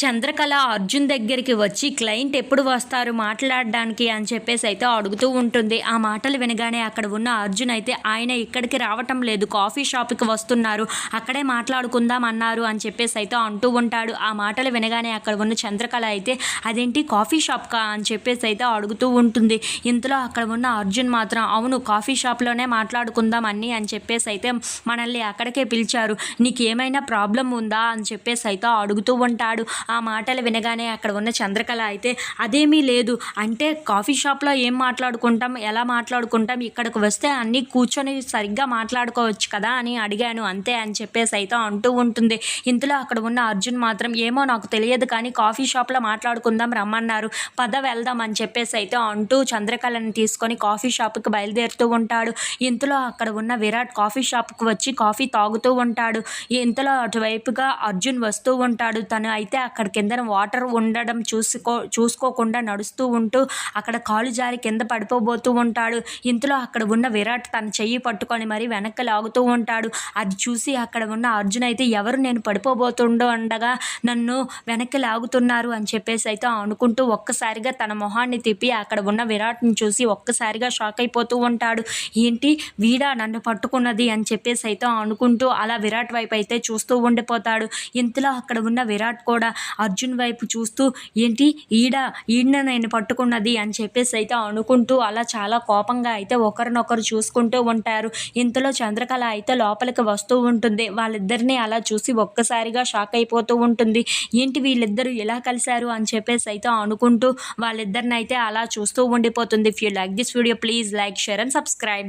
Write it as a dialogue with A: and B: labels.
A: చంద్రకళ అర్జున్ దగ్గరికి వచ్చి క్లయింట్ ఎప్పుడు వస్తారు మాట్లాడడానికి? అని చెప్పేసి అయితే అడుగుతూ ఉంటుంది. ఆ మాటలు వినగానే అక్కడ ఉన్న అర్జున్ అయితే ఆయన ఇక్కడికి రావటం లేదు కాఫీ షాప్కి వస్తున్నారు అక్కడే మాట్లాడుకుందాం అన్నారు అని చెప్పేసి అయితే అంటూ ఉంటాడు. ఆ మాటలు వినగానే అక్కడ ఉన్న చంద్రకళ అయితే అదేంటి కాఫీ షాప్కా? అని చెప్పేసి అయితే అడుగుతూ ఉంటుంది. ఇంతలో అక్కడ ఉన్న అర్జున్ మాత్రం అవును కాఫీ షాప్లోనే మాట్లాడుకుందాం అన్ని అని చెప్పేసి అయితే మనల్ని అక్కడికే పిలిచారు. నీకు ఏమైనా ప్రాబ్లం ఉందా? అని చెప్పేసి అయితే అడుగుతూ ఉంటాడు. ఆ మాటలు వినగానే అక్కడ ఉన్న చంద్రకళ అయితే అదేమీ లేదు. అంటే కాఫీ షాప్లో ఏం మాట్లాడుకుంటాం ఎలా మాట్లాడుకుంటాం ఇక్కడికి వస్తే అన్నీ కూర్చొని సరిగ్గా మాట్లాడుకోవచ్చు కదా అని అడిగాను. అంతే అని చెప్పేసి అయితే అంటూ ఉంటుంది. ఇంతలో అక్కడ ఉన్న అర్జున్ మాత్రం ఏమో నాకు తెలియదు కానీ కాఫీ షాప్లో మాట్లాడుకుందాం రమ్మన్నారు. పద వెళ్దాం అని చెప్పేసి అయితే అంటూ చంద్రకళని తీసుకొని కాఫీ షాప్కి బయలుదేరుతూ ఉంటాడు. ఇంతలో అక్కడ ఉన్న విరాట్ కాఫీ షాప్కి వచ్చి కాఫీ తాగుతూ ఉంటాడు. ఇంతలో అటువైపుగా అర్జున్ వస్తూ ఉంటాడు. తను అయితే అక్కడ అక్కడ కింద వాటర్ ఉండడం చూసుకో చూసుకోకుండా నడుస్తూ ఉంటూ అక్కడ కాలు జారి కింద పడిపోబోతూ ఉంటాడు. ఇంతలో అక్కడ ఉన్న విరాట్ తన చెయ్యి పట్టుకొని మరి వెనక్కి లాగుతూ ఉంటాడు. అది చూసి అక్కడ ఉన్న అర్జున్ అయితే ఎవరు నేను పడిపోబోతుండో ఉండగా నన్ను వెనక్కి లాగుతున్నారు అని చెప్పేసి అయితే అనుకుంటూ ఒక్కసారిగా తన మొహాన్ని తిప్పి అక్కడ ఉన్న విరాట్ని చూసి ఒక్కసారిగా షాక్ అయిపోతూ ఉంటాడు. ఏంటి? వీడా నన్ను పట్టుకున్నది? అని చెప్పేసి అయితే అనుకుంటూ అలా విరాట్ వైపు అయితే చూస్తూ ఉండిపోతాడు. ఇంతలో అక్కడ ఉన్న విరాట్ కూడా అర్జున్ వైపు చూస్తూ ఏంటి? ఈడ ఈయన నేను పట్టుకున్నది? అని చెప్పేసి అయితే అనుకుంటూ అలా చాలా కోపంగా అయితే ఒకరినొకరు చూసుకుంటూ ఉంటారు. ఇంతలో చంద్రకళ అయితే లోపలికి వస్తూ ఉంటుంది. వాళ్ళిద్దరిని అలా చూసి ఒక్కసారిగా షాక్ అయిపోతూ ఉంటుంది. ఏంటి వీళ్ళిద్దరూ ఎలా కలిశారు? అని చెప్పేసి అయితే అనుకుంటూ వాళ్ళిద్దరిని అయితే అలా చూస్తూ ఉండిపోతుంది. If you like this video please like share and subscribe